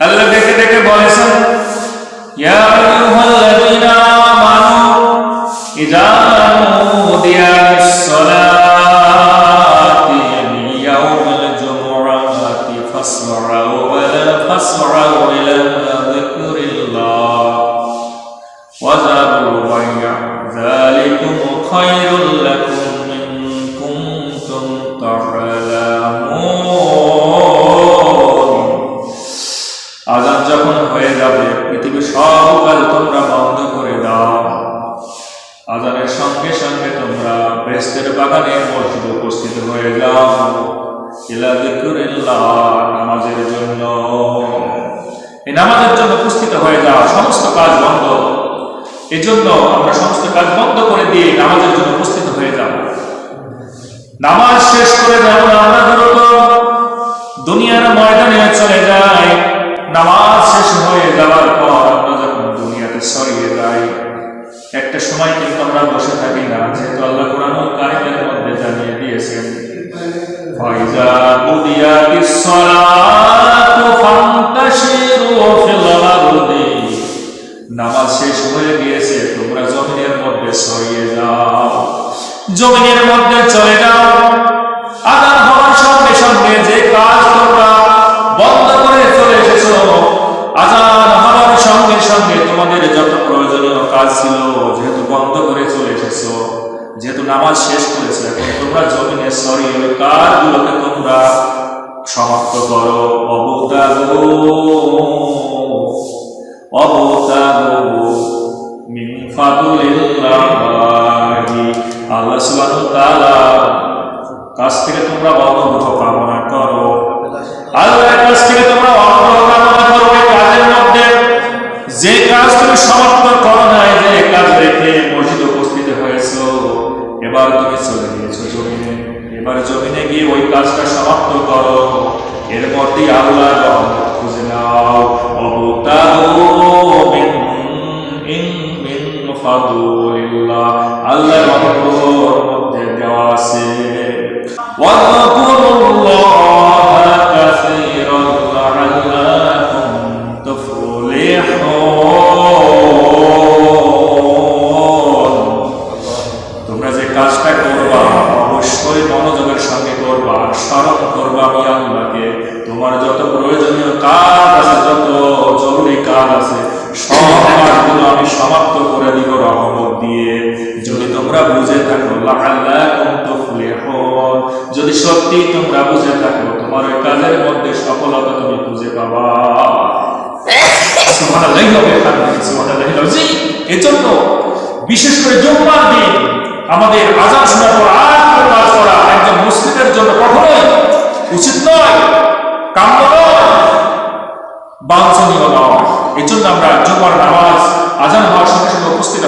আল্লাহ দেখে দেখে বলেছেন ইয়া আইয়ুহাল্লাযীনা আমানু ইযা নুদিয়া লিস-সালাতি ইয়াউমিল জুমুআতি ফাসআউ ইলা হয়ে যাবে। পৃথিবীর সব তোমরা বন্ধ করে দাও। আজানের সঙ্গে সঙ্গে তোমরা বেস্তের বাগানে মসজিদ উপস্থিত হয়ে যাও। ইলা নামাজের জন্য। এই নামাজের জন্য উপস্থিত হয়ে যাও। সমস্ত কাজ বন্ধ। এই জন্য আমরা সমস্ত কাজ বন্ধ করে দিয়ে নামাজের জন্য উপস্থিত হয়ে যাব। নামাজ শেষ করে যাব আমরা সময় কিন্তু আমরা বসে থাকি না, যেহেতু আল্লাহ কোরআন কারিমের মধ্যে জানিয়ে দিয়েছেন, ফাইজা কুদিয়াতিস সালাতু ফান্তাশিরু ফিল আরদি। নামাজ শেষ হয়ে গিয়েছে, তোমরা জমিনের মধ্যে ছড়িয়ে যাও। জমিনের মধ্যে চলে যাও। আদান হওয়ার সঙ্গে সঙ্গে যে কাজ প্রয়োজনীয় কাজ ছিল, যেহেতু বন্ধ করে চলে এসেছ, যেহেতু নামাজ শেষ করেছ, এখন তোমরা জমিনে সরি ওই কাজগুলোকে তোমরা সমাপ্ত করো। মিন ফাদলিল্লাহি, আল্লাহ সুবহানাহু তাআলা কাছ থেকে তোমরা অনুগ্রহ কামনা করো। আল্লাহর কাছ থেকে তোমরা অনুগ্রহ কামনা করো কাজের মধ্যে যে কাজ তুমি সমাপ্ত করো নাই যে কাজ রেখে মসজিদ উপস্থিত হয়েছো এবার তুমি চলে গিয়েছো জমিনে এবার জমিনে গিয়ে ওই কাজটা সমাপ্ত করো এর মধ্যেই আল্লাহ রহমত খুঁজে নাও অবতারু মিন ইন মিন ফাদুলিল্লাহ আল্লাহ রহমতের মধ্যে দেওয়া আছে واذكروا কাজটা করবা, অবশ্যই মনোযোগের সঙ্গে করবা স্মরণ করবা আমি আল্লাহকে। তোমার যত প্রয়োজনীয় কাজ আছে, যত জরুরি কাজ আছে, সব কাজগুলো আমি সমাপ্ত করে দিব রহমত দিয়ে। যদি তোমরা বুঝে থাকো যদি সত্যি তোমরা বুঝে থাকো, তোমার ওই কাজের মধ্যে সফলতা তুমি খুঁজে পাবা। সুবহানাল্লাহিল আযীম এজন্য বিশেষ করে জুম্মার দিন আমাদের আজান শোনার পর আর কাজ করা একজন মুসলিমের জন্য কখনোই উচিত নয়, কাম্য নয়, বাঞ্ছনীয় নয়। এই জন্য আমরা জুমার নামাজ, আজান হওয়ার সঙ্গে সঙ্গে উপস্থিত